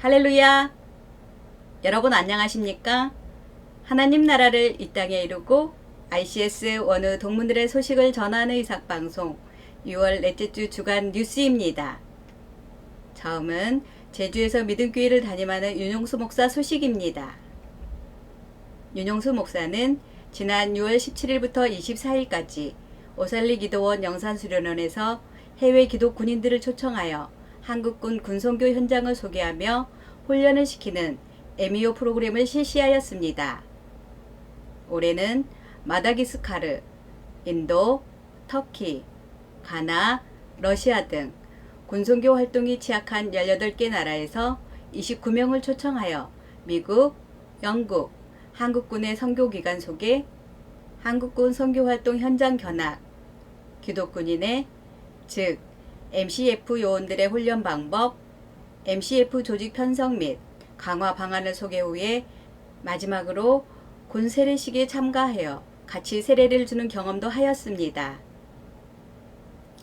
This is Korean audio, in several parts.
할렐루야! 여러분 안녕하십니까? 하나님 나라를 이 땅에 이루고 ICS 원우 동문들의 소식을 전하는 의삭방송 6월 넷째 주 주간 뉴스입니다. 처음은 제주에서 믿음교회를 담임하는 윤용수 목사 소식입니다. 윤용수 목사는 지난 6월 17일부터 24일까지 오살리 기도원 영산수련원에서 해외 기독 군인들을 초청하여 한국군 군성교 현장을 소개하며 훈련을 시키는 에미오 프로그램을 실시하였습니다. 올해는 마다기스카르, 인도, 터키, 가나, 러시아 등 군성교 활동이 취약한 18개 나라에서 29명을 초청하여 미국, 영국, 한국군의 선교기관 소개, 한국군 선교활동 현장 견학, 기독군인의 즉 MCF 요원들의 훈련 방법, MCF 조직 편성 및 강화 방안을 소개 후에 마지막으로 군 세례식에 참가하여 같이 세례를 주는 경험도 하였습니다.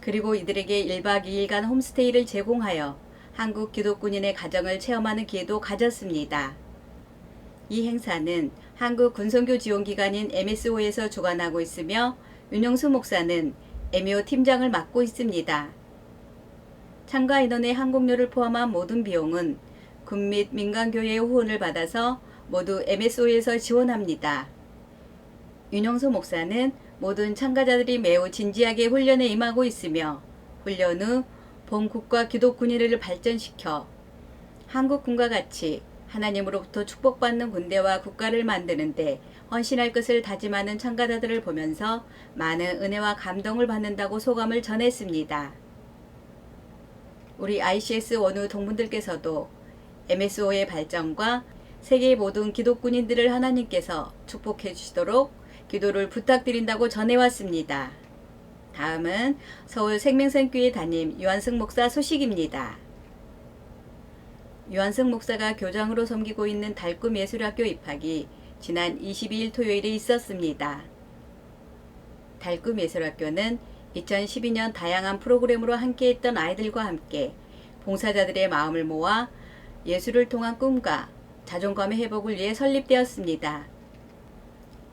그리고 이들에게 1박 2일간 홈스테이를 제공하여 한국 기독군인의 가정을 체험하는 기회도 가졌습니다. 이 행사는 한국 군성교 지원기관인 MSO에서 주관하고 있으며 윤영수 목사는 MO 팀장을 맡고 있습니다. 참가 인원의 항공료를 포함한 모든 비용은 군 및 민간교회의 후원을 받아서 모두 MSO에서 지원합니다. 윤영수 목사는 모든 참가자들이 매우 진지하게 훈련에 임하고 있으며 훈련 후 본국과 기독 군인을 발전시켜 한국군과 같이 하나님으로부터 축복받는 군대와 국가를 만드는데 헌신할 것을 다짐하는 참가자들을 보면서 많은 은혜와 감동을 받는다고 소감을 전했습니다. 우리 ICS 원우 동문들께서도 MSO의 발전과 세계 모든 기독군인들을 하나님께서 축복해 주시도록 기도를 부탁드린다고 전해왔습니다. 다음은 서울 생명생교회 담임 유한승 목사 소식입니다. 유한승 목사가 교장으로 섬기고 있는 달꿈 예술학교 입학이 지난 22일 토요일에 있었습니다. 달꿈 예술학교는 2012년 다양한 프로그램으로 함께했던 아이들과 함께 봉사자들의 마음을 모아 예술을 통한 꿈과 자존감의 회복을 위해 설립되었습니다.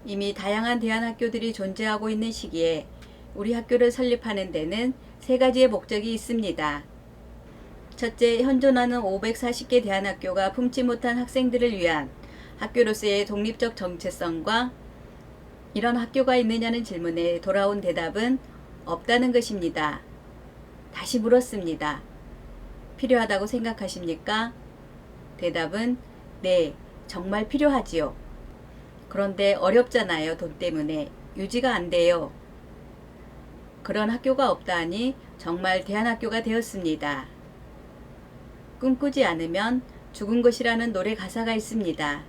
이미 다양한 대안학교들이 존재하고 있는 시기에 우리 학교를 설립하는 데는 세 가지의 목적이 있습니다. 첫째, 현존하는 540개 대안학교가 품지 못한 학생들을 위한 학교로서의 독립적 정체성과 이런 학교가 있느냐는 질문에 돌아온 대답은 없다는 것입니다. 다시 물었습니다. 필요하다고 생각하십니까? 대답은 네, 정말 필요하지요. 그런데 어렵잖아요, 돈 때문에. 유지가 안 돼요. 그런 학교가 없다니 정말 대안학교가 되었습니다. 꿈꾸지 않으면 죽은 것이라는 노래 가사가 있습니다.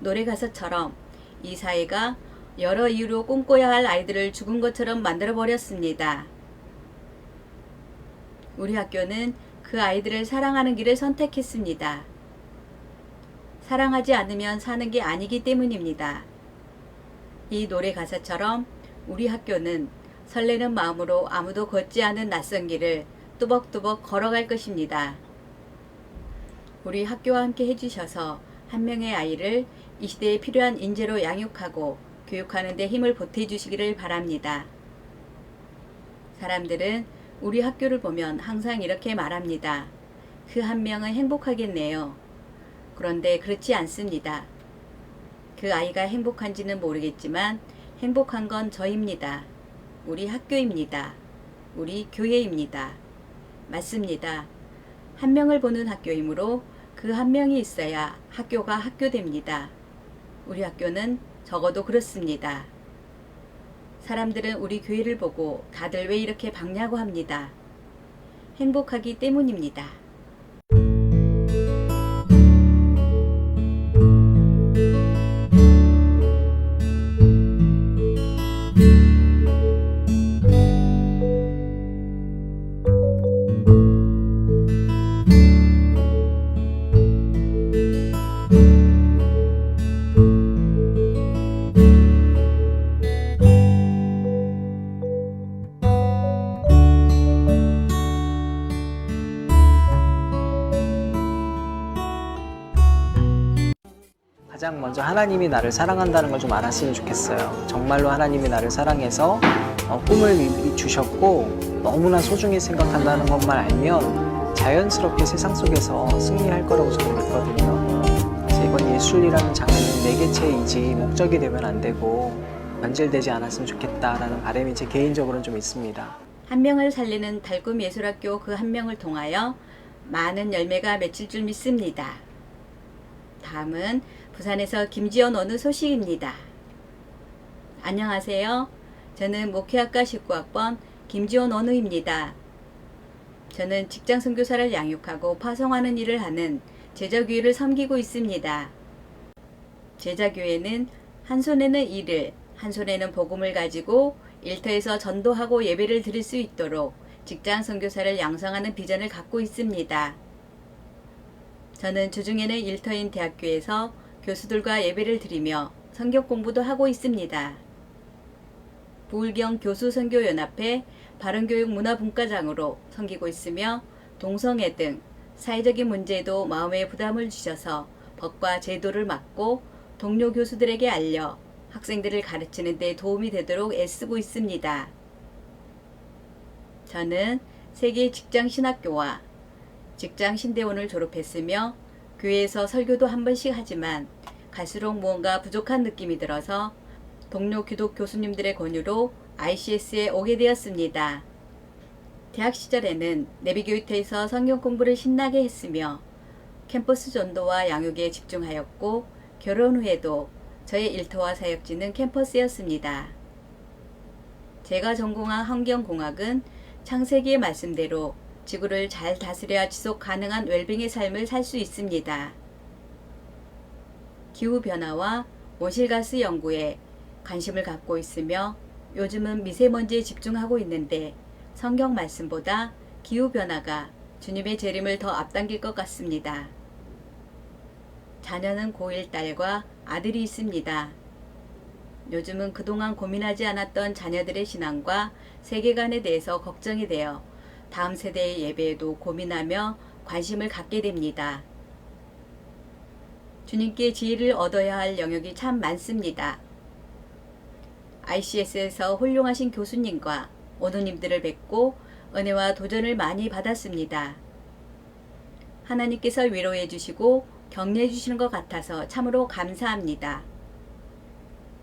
노래 가사처럼 이 사회가 여러 이유로 꿈꿔야 할 아이들을 죽은 것처럼 만들어 버렸습니다. 우리 학교는 그 아이들을 사랑하는 길을 선택했습니다. 사랑하지 않으면 사는 게 아니기 때문입니다. 이 노래 가사처럼 우리 학교는 설레는 마음으로 아무도 걷지 않은 낯선 길을 뚜벅뚜벅 걸어갈 것입니다. 우리 학교와 함께 해주셔서 한 명의 아이를 이 시대에 필요한 인재로 양육하고 교육하는 데 힘을 보태주시기를 바랍니다. 사람들은 우리 학교를 보면 항상 이렇게 말합니다. 그 한 명은 행복하겠네요. 그런데 그렇지 않습니다. 그 아이가 행복한지는 모르겠지만 행복한 건 저입니다. 우리 학교입니다. 우리 교회입니다. 맞습니다. 한 명을 보는 학교이므로 그 한 명이 있어야 학교가 학교됩니다. 우리 학교는 적어도 그렇습니다. 사람들은 우리 교회를 보고 다들 왜 이렇게 박냐고 합니다. 행복하기 때문입니다. 가장 먼저 하나님이 나를 사랑한다는 걸 좀 알았으면 좋겠어요. 정말로 하나님이 나를 사랑해서 어, 꿈을 이- 주셨고 너무나 소중히 생각한다는 것만 알면 자연스럽게 세상 속에서 승리할 거라고 저는 믿거든요. 그래서 이번 예술이라는 장르는 내 개체이지 목적이 되면 안 되고 변질되지 않았으면 좋겠다라는 바람이 제 개인적으로는 좀 있습니다. 한 명을 살리는 달꿈 예술학교 그 한 명을 통하여 많은 열매가 맺힐 줄 믿습니다. 다음은 부산에서 김지연 어느 소식입니다. 안녕하세요. 저는 목회학과 19학번 김지원 원우입니다. 저는 직장 선교사를 양육하고 파송하는 일을 하는 제자교회를 섬기고 있습니다. 제자교회는 한 손에는 일을, 한 손에는 복음을 가지고 일터에서 전도하고 예배를 드릴 수 있도록 직장 선교사를 양성하는 비전을 갖고 있습니다. 저는 주중에는 일터인 대학교에서 교수들과 예배를 드리며 성경 공부도 하고 있습니다. 부울경 교수 선교연합회 바른교육 문화분과장으로 섬기고 있으며 동성애 등 사회적인 문제에도 마음의 부담을 주셔서 법과 제도를 막고 동료 교수들에게 알려 학생들을 가르치는 데 도움이 되도록 애쓰고 있습니다. 저는 세계 직장 신학교와 직장 신대원을 졸업했으며 교회에서 설교도 한 번씩 하지만 갈수록 무언가 부족한 느낌이 들어서 동료 기독 교수님들의 권유로 ICS에 오게 되었습니다. 대학 시절에는 내비교육터에서 성경 공부를 신나게 했으며 캠퍼스 전도와 양육에 집중하였고 결혼 후에도 저의 일터와 사역지는 캠퍼스였습니다. 제가 전공한 환경공학은 창세기의 말씀대로 지구를 잘 다스려야 지속 가능한 웰빙의 삶을 살 수 있습니다. 기후변화와 온실가스 연구에 관심을 갖고 있으며 요즘은 미세먼지에 집중하고 있는데 성경 말씀보다 기후변화가 주님의 재림을 더 앞당길 것 같습니다. 자녀는 고1 딸과 아들이 있습니다. 요즘은 그동안 고민하지 않았던 자녀들의 신앙과 세계관에 대해서 걱정이 되어 다음 세대의 예배에도 고민하며 관심을 갖게 됩니다. 주님께 지혜를 얻어야 할 영역이 참 많습니다. ICS에서 훌륭하신 교수님과 원우님들을 뵙고 은혜와 도전을 많이 받았습니다. 하나님께서 위로해 주시고 격려해 주시는 것 같아서 참으로 감사합니다.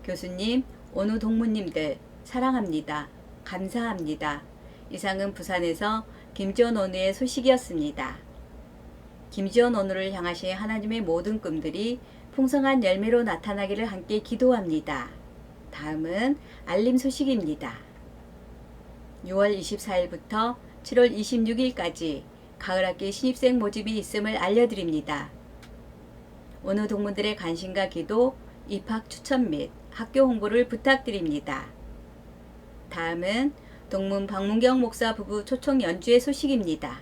교수님, 원우 동무님들 사랑합니다. 감사합니다. 이상은 부산에서 김지원 원우의 소식이었습니다. 김지원 원우를 향하신 하나님의 모든 꿈들이 풍성한 열매로 나타나기를 함께 기도합니다. 다음은 알림 소식입니다. 6월 24일부터 7월 26일까지 가을학기 신입생 모집이 있음을 알려드립니다. 오늘 동문들의 관심과 기도, 입학 추천 및 학교 홍보를 부탁드립니다. 다음은 동문 박문경 목사 부부 초청 연주의 소식입니다.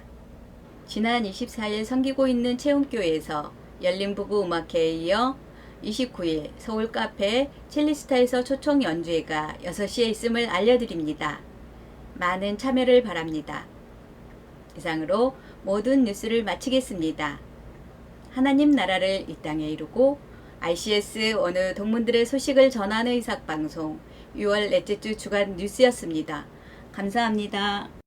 지난 24일 섬기고 있는 채움교회에서 열린 부부 음악회에 이어 29일 서울 카페 첼리스타에서 초청 연주회가 6시에 있음을 알려드립니다. 많은 참여를 바랍니다. 이상으로 모든 뉴스를 마치겠습니다. 하나님 나라를 이 땅에 이루고 ICS 어느 동문들의 소식을 전하는 의삭방송 6월 넷째 주 주간 뉴스였습니다. 감사합니다.